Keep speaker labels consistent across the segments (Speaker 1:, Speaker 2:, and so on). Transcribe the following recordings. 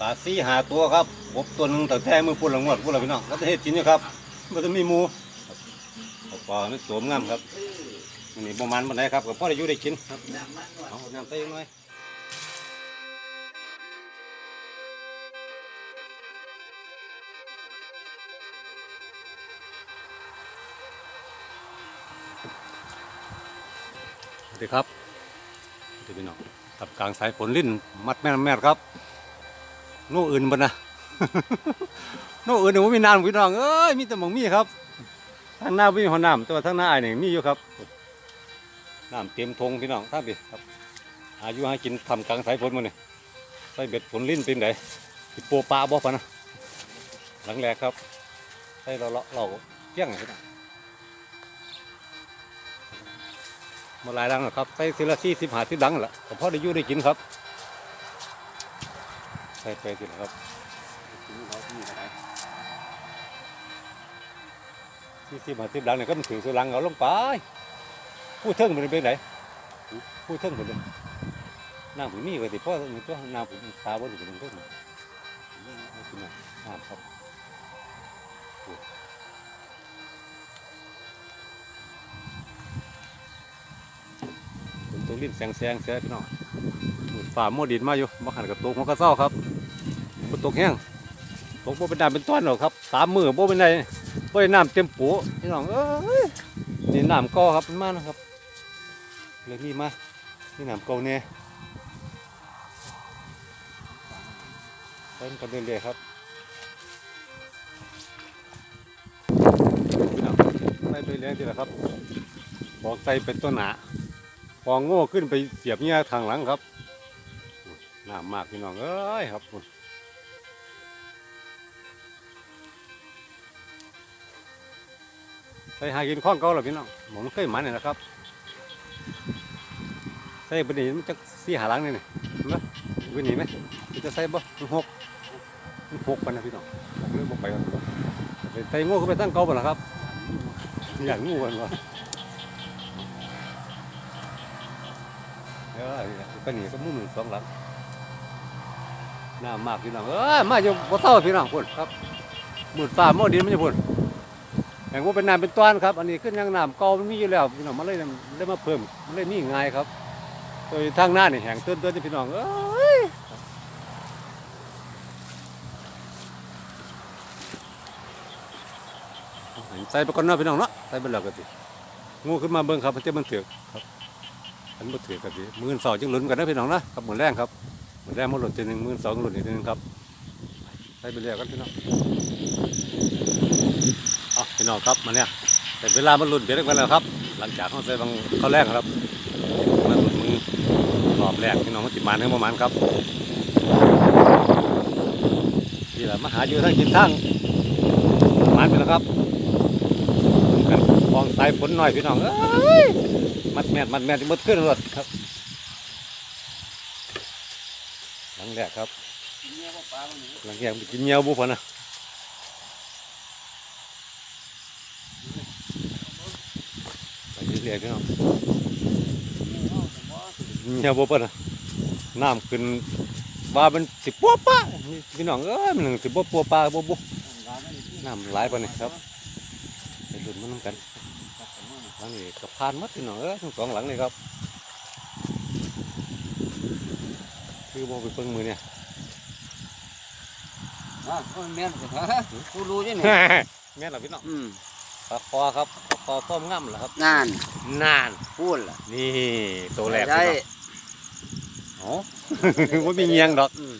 Speaker 1: ปลาซี่หาตัวครับกบตัวหนึงแต่แท้มือพุ่นละงวดพุ่นละพี่น้องแล้วจะเฮ็ดกินอยู่ครับมันจะมีหมูปลาสวมงามครับอันนี้ประมาณบันไดครับก็พอได้อยู่ได้กินครับเอาน้ำใส่อีกหน่อยสวัสดีครับสวัสดีพี่น้องกับกลางสายฝนลิ้นมัดแม่นแม่ครับ โน่อื่นบ่นะโน่อื่นเนี่ยผมมีน้ำพี่น้องเอ้ยมีแต่หมองมีครับทางหน้าบ่มีหัวน้ำแต่ว่าทางหน้าไอ้นี่ยมีอยู่ครับน้ำเต็มทงพี่น้องท่าบีครับอายุห้กินทำกลางสายฝนมาเนี่ยใส่เบ็ดฝนลิ้นเป็นไงสิโปปลาบ่ปะนะหลังแรกครับใส่เราเราเราเที่ยงพี่น้องมาหลายดังแล้วครับใส่ทีละสี่สิบหาสิบดังแหละก็พอได้ยู่ได้กินครับ ส่ไปสิครับที่สิบห้าสิบหลังเนี่ยก็มันถึงสุรังเอาลงไปผู้เทิงมันเป็นไหนผู้เทิงมันเป็นน้ำผุนนี่ก็ติพ่อมันก็น้ำผุนตาบ่ถึงเป็นเทิงน้ำครับเป็นตัวลิ้นแสงแสงเสียพี่น้องฝ่ามัวดินมาอยู่มาหันกับตัวมันก็เศร้าครับ ตกแห้งตกบ่เป็นดานเป็นต้นหรอกครับสามมือบ่เป็นไรบ่ได้น้ำเต็มปูพี่น้องเอ้ยนี่น้ำก่อครับมันมานะครับเลยนี่มานี่น้ำก่าเนี่ยเล่นกันเรื่อยๆครับไปเรื่อยๆทีละครับบอกใส่เป็นต้นหนาฟองโง่ขึ้นไปเสียบเงี้ยทางหลังครับน้ำมากพี่น้องเอ้ยครับ ใส่หากินข้องเก่าหรอพี่น้องผมเคยหมันนี่นะครับใส่บนนี้มันจะสีหาหลังนี่นี่เห็นไหมบนนี้ไหมมันจะใส่บ่มันหกมันหกไปนะพี่น้องเรื่องบกไปกันใส่งูก็ไปตั้งเก่าไปละครับอย่างงูกันวะเออก็หนีก็มุ่งหนึ่งสองหลังน้ามากพี่น้องเออมาอยู่บ่เท่าพี่น้องพุ่นครับหมุดฟ้าหม้อดินมันจะพุ่น แห่งว่าเป็นน้ำเป็นต้นครับ อันนี้ขึ้นยังน้ำเก่ามันมีอยู่แล้วพี่น้องมันเลยได้มาเพิ่มมันเลยมีง่ายครับโดยทางหน้านี่แห่งต้นต้นที่พี่น้องเอ้ยใส่ไปก่อนเนาะพี่น้องเนาะใส่ไปแล้วก็สิงูขึ้นมาเบิ่งครับมันจะมันเถือกครับอันมันเถือกก็สิมือสองจึงลุ้นกันนะพี่น้องนะครับเหมือนแรงครับเหมือนแรงมันหลุดทีหนึ่งมือสองหลุดอีกทีหนึ่งครับใส่ไปเรียกกันพี่น้อง พี่น้องครับมาเนี่ยแต่เวลามันหลุดเบียดกันแล้วครับ หลังจากเขาใส่บางเขาแรกครับมาหลุดมือรอบแรกพี่น้องมันติดมันทั้งประมาณครับนี่แหละมาหาอยู่ทั้งกินทั้งมันไปแล้วครับกันฟองสายฝนหน่อยพี่น้องเอ้ยมัดแมดมัดแมดมัดขึ้นรถครับหลังแรกครับหลังแรกมันกินเงี้ยวบุพอนะ ไป เรื่อยๆพี่น้องเนี่ยบ่เปิ้นน่ะน้ำขึ้นว่ามันสิปัวปะพี่น้องเอ้ยมันสิบ่ปัวปลาบ่บุน้ำไหลายปานนี้ครับไปลุ้นมันนำกันหลังนี้ก็ผ่านหมดพี่น้องเอ้ยทั้งสองหลังเลยครับ คือบ่ไปเบิ่งมือเนี่ย
Speaker 2: อะมันแม่นสิฮะกูรู้ใช่ไหม
Speaker 1: แม่นล่ะพี่น้อง
Speaker 2: อืม
Speaker 1: ปลาคอครับ ปลาคอต้มง่ำเหรอครับ
Speaker 2: นาน
Speaker 1: นาน
Speaker 2: พูดล่ะ
Speaker 1: นี่ตัวแรก
Speaker 2: ได้
Speaker 1: พี่น้องอ๋อบ่มีเงียงดอก
Speaker 2: อืม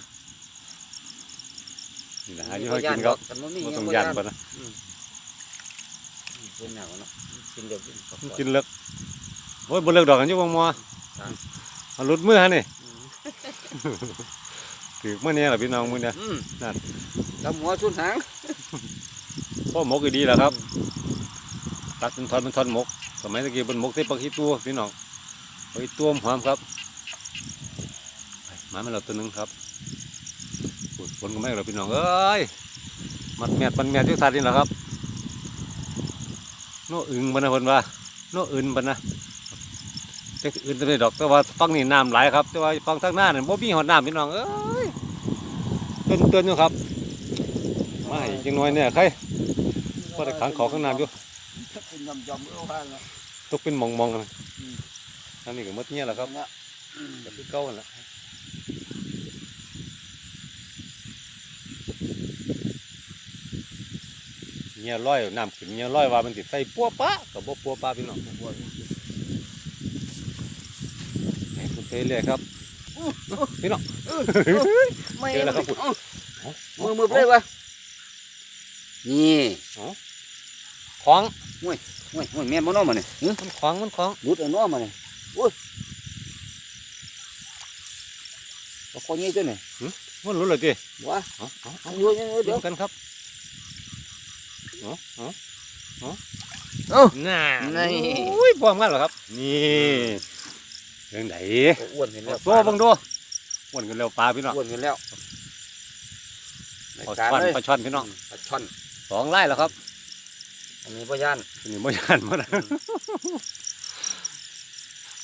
Speaker 1: นี่นะหาอยู่ให้กินครับ
Speaker 2: แต่มันมี
Speaker 1: บ่
Speaker 2: เงี้
Speaker 1: ต้อง
Speaker 2: ย
Speaker 1: ยันปะนะ
Speaker 2: เป็นหนังเนาะกินเดี๋ยวกิน
Speaker 1: มันกินเลิกโอ้ยบ่เลิกดอกกันอยู่บางมัว
Speaker 2: ครับ
Speaker 1: มันหลุดมือฮะนี่
Speaker 2: อืม
Speaker 1: ถือมื้อนี้ล่ะพี่น้องมื้อเนี้ย
Speaker 2: อืม
Speaker 1: นั่น
Speaker 2: ทำหัวชุนหาง
Speaker 1: พ่อหมกก็ดีแหล้วครับ ตัดเป็นท่อนเป็นท่อนหมก สมัยตะกี้เป็นหมกที่ปักขี้ตัวพี่น้องปักขี้ตัวหอมครับไปมาไม่เราตัวหนึงครับปวดฝนก็ไม่เราพี่น้องเอ้ยมัดแมดปันแมดที่สัตว์นี่แหละครับโน่อึงบันนะเพิ่นว่าโน่อื่นบันนะแต่อื่นตัวนี้ดอกแต่ว่าฟังนี่น้ำไหลครับ แต่ว่าฟังทางหน้าเนี่ยบ่มีหอดน้ำพี่น้องเอ้ยเตือนเตือนอยู่ครับไมาให้จังน้อยเนี่ยใครพอได้ขังขาข้างน้ำอยู่
Speaker 2: เป็นยำยำเอาว่าละ
Speaker 1: ตกเป็นมองมองๆกัน
Speaker 2: อืม
Speaker 1: อันนี้ก็หมดเงี้ยแหละครับ
Speaker 2: เนี่ยอืม
Speaker 1: ก็คือเก่าหั่นล่ะเงี้ยร้อยน้ำขึ้นเงี้ยร้อยว่ามันติดใส่ปัวปะกับบ่ปัวปะพี่น้อง
Speaker 2: บัวนี่
Speaker 1: ให้คุณไปเรื่อยครับพี่น้อง
Speaker 2: ไม่
Speaker 1: เจอแล้วครับ
Speaker 2: เอามือมือเลยวะนี่
Speaker 1: คล้อง
Speaker 2: โอ้ยโอ้ยแม่นบ่เน้อมาเนี่ย
Speaker 1: มันคล้องมันคล้อง
Speaker 2: รุดเอาเน้อมาเนี่ยโอ้ยเอาคอนี้ตัวเนี่ย
Speaker 1: มันรู้เลยดิ
Speaker 2: วะ
Speaker 1: เอาเอาเอา
Speaker 2: เอาอยู่อยู่อยู่
Speaker 1: เดี๋
Speaker 2: เดี๋
Speaker 1: ย
Speaker 2: ยวว
Speaker 1: กันครับเอาเอาเอา
Speaker 2: เอ้า
Speaker 1: น่า
Speaker 2: นี่
Speaker 1: อุ้ยพร้อมกันเหรอครับ นี่เรื่องไหน
Speaker 2: อ้วนเห็นแล้ว
Speaker 1: ตัวบังดูอ้วนกันเร็วปลาพี่น้อง
Speaker 2: อ้วนเห็นแล้ว
Speaker 1: ปลาช่อนปลาช่อนพี่น้อง
Speaker 2: ปลาช่อน
Speaker 1: สองไร่แล้วครับ
Speaker 2: อันนี้พ่อย่าน
Speaker 1: อันนี้ไม่ยานมานะ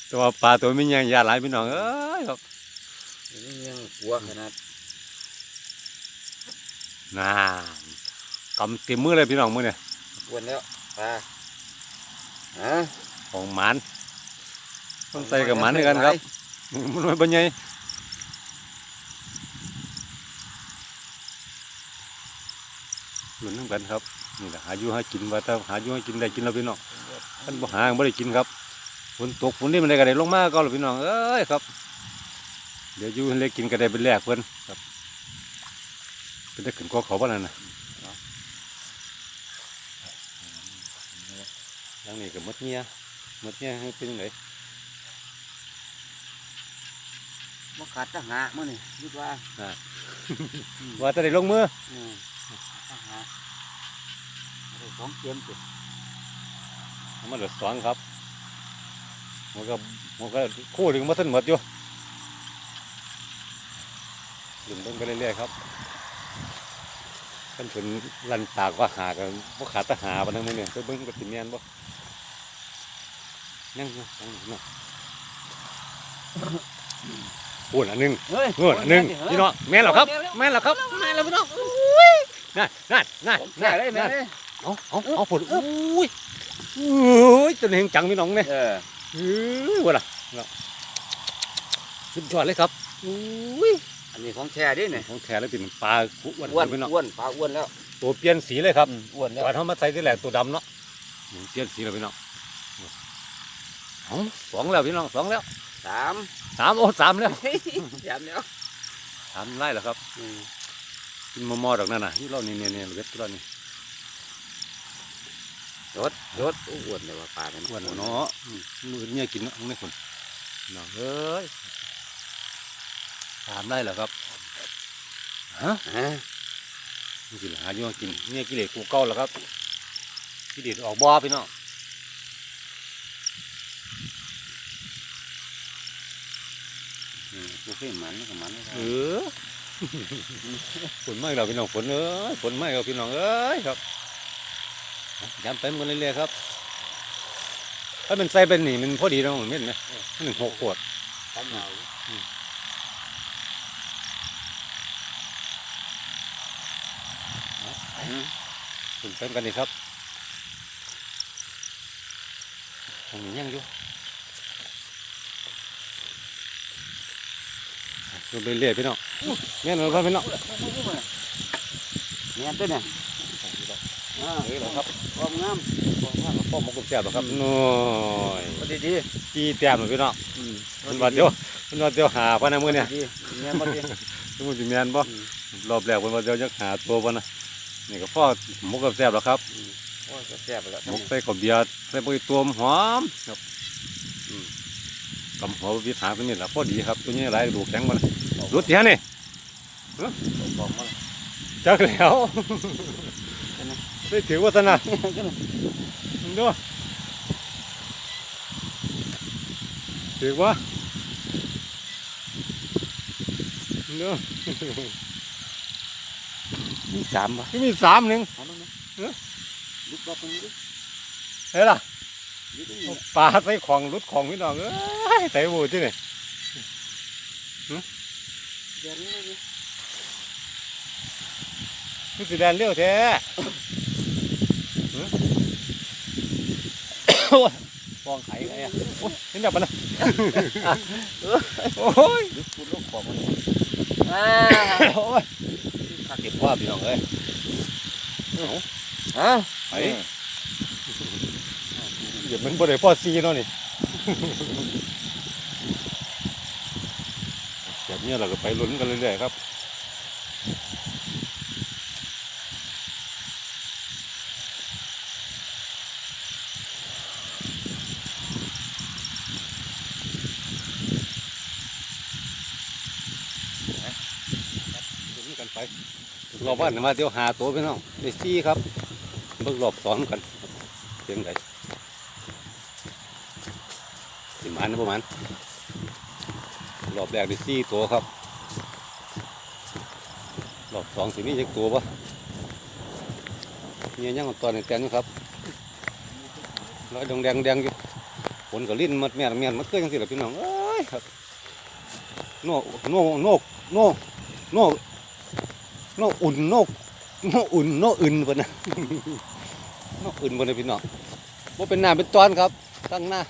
Speaker 1: แตัวาปลาตัวไม่ยังยานหลายพี่น้องเอ้ยครับ
Speaker 2: อันนี้ยังหัวขนาด
Speaker 1: น่ากำเต็มมือเลยพี่น้องมือเนี่ย
Speaker 2: อ้วนแล้วปลาฮะ
Speaker 1: ของหมันต้องใส่กับหมันด้วยกันครับมันไม่เป็นไงหลุนน้ำกันครับ นี่แหละหาอยู่หากินว่าถ้าหาอยู่ให้กินได้กินแล้วพี่น้องท่านบ่หาไม่ได้กินครับฝนตกฝนนี่มันได้กระไดลงมาก็แล้วพี่น้องเอ้ยครับ เดี๋ยวอยู่ให้เล็กกินกระไดเป็นแรกเพิ่นครับเป็นได้ขึ้นกอเขาบ้านนั่นนะหลังนี้ก็หมดเงี้ยหมดเงี้ยให้เป็นยังไง
Speaker 2: บ่ขาดทหารมื้อนี่คิดว่า
Speaker 1: ว่าจะได้ลงมือ
Speaker 2: อืมทหา รเอาของเตรียมสิ
Speaker 1: มันเหลือสองครับมันก็มันก็คู่ถึงมาทันหมดอยู่ดื่มเบิ่งไปเรื่อยๆครับกันถึงลันตากว่าหากันว่าขาดตะหาปานนั้นมื้อเนี่ยไปเบิ่งกับสิแม่นบ่ยังอยู่ยังอยู่เนาะพูดอันหนึง
Speaker 2: เฮ้ย
Speaker 1: พูดอันหนึงพี่น้องแม่นแล้วครับ แม่นแล้วครับแม่นแล้วพี่น้องอุ้ยนั่นนั่นนั่น
Speaker 2: ผมแท้เลยแม่
Speaker 1: นั่น
Speaker 2: เลย
Speaker 1: เอาเอาเอาผลอุ้ยอุ้ยจนเห็นจังพี่น้องเนี่ย
Speaker 2: เออ
Speaker 1: เฮ้ยว่าล่ะเนาะสุดยอดเลยครับอุ้ย
Speaker 2: อันนี้ของแท้ดิเนี่ย
Speaker 1: ของแท้เลยเป็นปลาอ้วน
Speaker 2: อ้วน
Speaker 1: พี่น้อง
Speaker 2: อ้วนปลาอ้วนแล้ว
Speaker 1: ตัวเปลี่ยนสีเลยครับ
Speaker 2: อืมอ้วนแล้ว
Speaker 1: ตอนเขามาใส่ที่แหลกตัวดำเนาะเปลี่ยนสีแล้วพี่น้องเอาสองแล้วพี่น้องสองแล้ว
Speaker 2: สาม
Speaker 1: สามโอ้สามแล้ว
Speaker 2: สามแล้ว
Speaker 1: สามไล่แล้วครับ
Speaker 2: อืม
Speaker 1: กินมอมอดอกนั่นน่ะที่เรานี่เนี่ยเนี่ยเล็ดเรานี่
Speaker 2: รถรถอู้อ้วนเลยว่าปลาเนี่ย
Speaker 1: อ้วนเนาะอืมมือเนี่ยกินเนาะมึงไม่คนน้องเอ้ยสามไล่แล้วครับฮะ
Speaker 2: ฮะ
Speaker 1: มันกินหาอยู่กินเนี่ยกิเลสกูเก่าแล้วครับกิเลสออกบ่อพี่น้อง
Speaker 2: อืมกูเคยหมันก็หมัน
Speaker 1: เออฝนไหม้เราพี่น้องฝนเอ้ยฝนไหม้เราพี่น้องเอ้ยครับ ย้ำเต็มกันเรื่อยๆครับถ้าเป็นใส่เป็นนี่มันพอดีเนาะมันเม็ดไหมมันหนึ่งหกขวด
Speaker 2: ทำเอา
Speaker 1: ถึงเต็มกันนี่ครับตรงนี้ยังอยู่ดูไปเรื่อยๆพี่น้องแม่นเลยครับพี่น้อง
Speaker 2: เนี่ยตัวเนี่ย อ่า
Speaker 1: นี่แหละครับ
Speaker 2: ความงาม
Speaker 1: พ่อมกุบแซ่บหรอครับน้อย
Speaker 2: พอดีดี
Speaker 1: จีแต้มเลยพี่น้อง
Speaker 2: อืม
Speaker 1: มันว่าเดี๋ยวมันว่าเดี๋ยวหาพะนะมื้อเนี่ย
Speaker 2: ดีเนี่ยพอดี
Speaker 1: มันสิแม่นบ่รอบแรกเพิ่นว่าเดี๋ยวจะหาตัวบ่นะนี่ก็พ่อหมกกับแซ่บแล้วครับ
Speaker 2: โอ้ยก็แซ่บไปแล้ว
Speaker 1: หมกใส่ข้าวเบียร์ใส่ปุ๋ยตัวหอมครับอืมกำหัววิถาตัวนี้ล่ะพอดีครับตัวนี้หลายดูแข็งบ่นะรุดเทียนี่
Speaker 2: บอกมา
Speaker 1: จักแล้ว ได้ถือวัฒนะดูถือว่าดู
Speaker 2: มีสามป่ะ
Speaker 1: ที่มีสามหนึ่ง
Speaker 2: เอาลงมา
Speaker 1: เอ้อ
Speaker 2: ลุกรอบตรงนี้ดิ
Speaker 1: เฮ้ยล่ะ
Speaker 2: ลุกตรงนี้
Speaker 1: ปลาใส่ของรุดของพี่น้องเอ้ยใส่บูที่นี่
Speaker 2: เดี๋ยวนี้เลยดิ
Speaker 1: คือสิแดนเร็วแท้หึโอ้ย ฟองไข่ไงอะโอ้ยเห็นแบบมันนะโอ้ยดูคุณลูกของมัน
Speaker 2: อ่า
Speaker 1: โอ้ยข้าเก็บว่าพี่น้องเอ้ย
Speaker 2: อะ
Speaker 1: ไปเดี๋ยวมันบ่ได้พอซีเนาะนี่แบบนี้เราก็ไปลุ้นกันเรื่อยๆครับ ลุ้นกันไป รอบบ้านมาเดี๋ยวหาตัวพี่น้องได้ซี่ครับเบิ่งรอบสองกันเพียงใดสิมันนะประมาณรอบแรกได้ซี่ตัวครับรอบสองสิมีจักตัวปะเนี่ยยังเอาตอนในแตนอยู่ครับร้อยดงแดงแดงอยู่ฝนก็ลิ้นมัดแม่นแม่นมัดเกยจังสิล่ะพี่น้องเอ้ยครับโน่โน่โน่โน่โน่ โนอุ่นโนโนอุ่นโนอื่นบนนะโนอื่นบนนะพี่น้องว่าเป็นหน้าเป็นตอนครับตั้งหน้า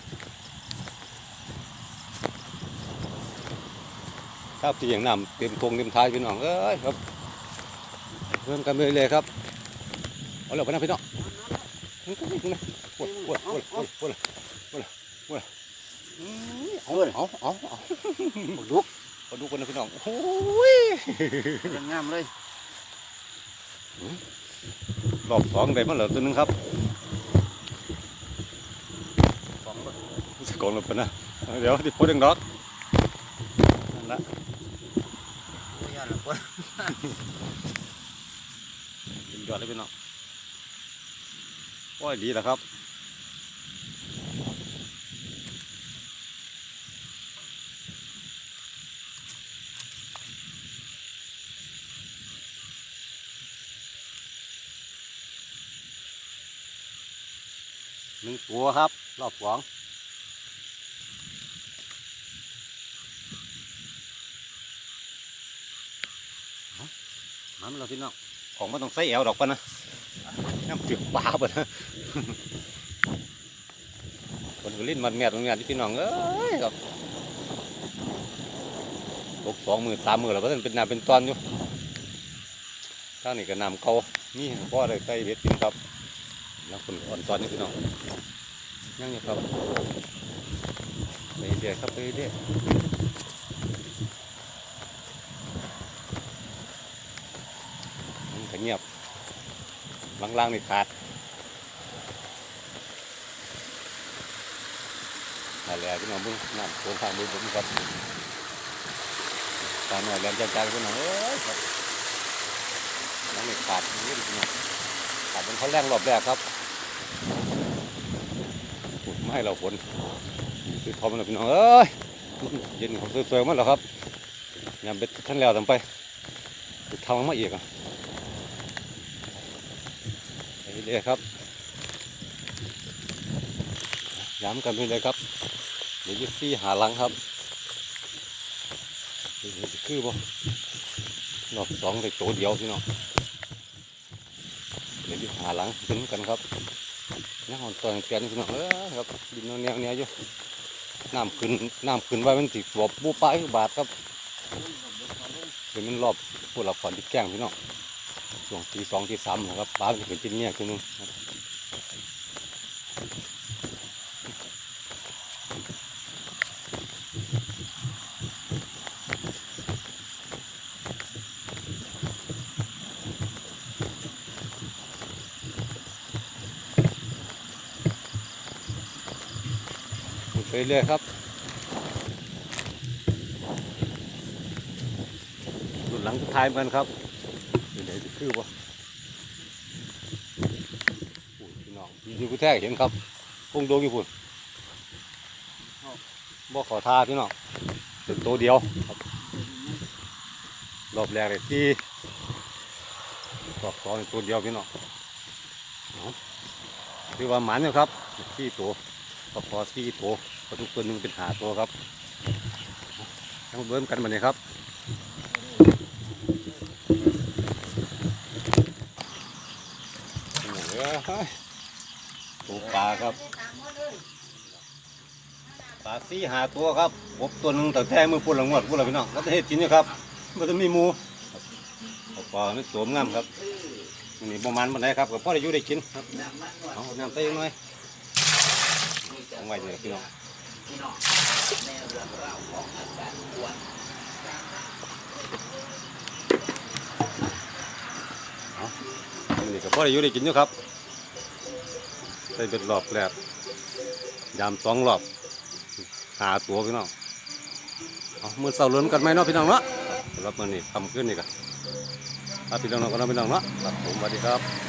Speaker 1: ถ้าเพียงน้ำเต็มทงเต็มท้ายพี่น้องเอ้ยครับเริ่มกันเลยเลยครับเอาเลยไปนะพี่น้องมันก็วิ่งนะปวดปวดปวดปวดปวดปวดปวดอืมเอาเอาเอาเอา
Speaker 2: ลุก
Speaker 1: มาดูกันนะพี่น้องโอ้ย
Speaker 2: ยังงามเลย
Speaker 1: รอบสองได้มาแล้วตัวหนึงครับสกองลงไปนะ เดี๋ยวที่พูดเองดอกนั่นละ
Speaker 2: โอ้ยอย่าละคน
Speaker 1: ยอดเลยพี่น้องโอ้ยดีแล้วครับึงตัวครับ รอบสองมันเราพี่น้องของมันต้องใส่แอวดอกปะนะน้ำจืดปลาปะนะคนก็ลิ้นมันแม่ตรงนี้ที่พี่น้องเอ้ยครับตกสองหมือสามมือแล้วก็ท่านเป็นน้ำเป็นตอนอยู่ข้างนี้ก็น้ำเก่านี่พ่อได้ใส่เบ็ดกินครับ แล้วคนอ่อนตอนนี่พี่น้องยังอยู่ครับไปเรื่อยครับไปเรื่อยมันเงียบล่างๆนี่ขาดอะไรพี่น้องมึงน้ำโคนทางมือผมครับตาหน่อยแรงจังๆพี่น้องเอ้ยครับล่างนี่ขาดนี่พี่น้องขาดเป็นเขาแรงรอบแรกครับ ไม่ให้เราฝนคือทอมนะพี่น้องเอ้ยเย็นของสวยๆมันแล้วครับยามเบ็ดท่านแล้วทำไปทำมาอีกอะไปเลยครับย้ำกันไปเลยครับเดี๋ยวยึดซี่หาหลังครับคือบ่รอบสองได้ตัวเดียวพี่น้องเดี๋ยวยึดหาหลังขึ้นกันครับ น้ำอ่อนตอนเตียนขึ้นมาเออครับดินแนวเนี้ยอยู่น้ำขึ้นน้ำขึ้นไว้มันติดตัวบูปลายบาทครับเดี๋ยวมันรอบพวกเราขอนที่แกล้งพี่น้องช่วงตีสองตีสามนะครับปลามันจะเป็นจิ้นเนี่ยคือนึง เรื่อยครับรุ่นหลังสุดท้ายเหมือนกันครับอยู่ไหนจะคือบ่โอ้ยพี่น้องอยู่กูแท้เห็นครับคงโดงอยู่พุ่นบ่ขอทาพี่น้องเป็นตัวเดียวครับรอบแรกเลยที่รอบสองตัวเดียวพี่น้องคือว่าหมันอยู่ครับสี่ตัวก็พอสี่ตัว พอทุกตัวหนึงเป็นหาตัวครับทั้งเบิ้มกันมาเนี่ยครับตัวปลาครับปลาสี่หาตัวครับพบตัวหนึ่งแต่แท้มือปุ่นละงวดปุ่นละพี่น้องก็จะเห็ดกินอยู่ครับมันจะมีหมูปลานี่สวมงามครับนี่ประมาณมันไหนครับก็พอได้อยู่ได้กินครับเอาน้ำใส่หน่อยเอาไว้เนี่ยพี่น้อง เอานี่ก็พอได้อยู่ได้กินอยู่ครับใส่เป็นรอบแรกยามสองรอบหาตัวพี่น้องเอามือเสาร์ลุ้นกันไหมเนาะพี่น้องเนาะสำหรับมือนี้ทำขึ้นนี่กันถ้าพี่น้องๆก็น้องพี่น้องเนาะครับผมสวัสดีครับ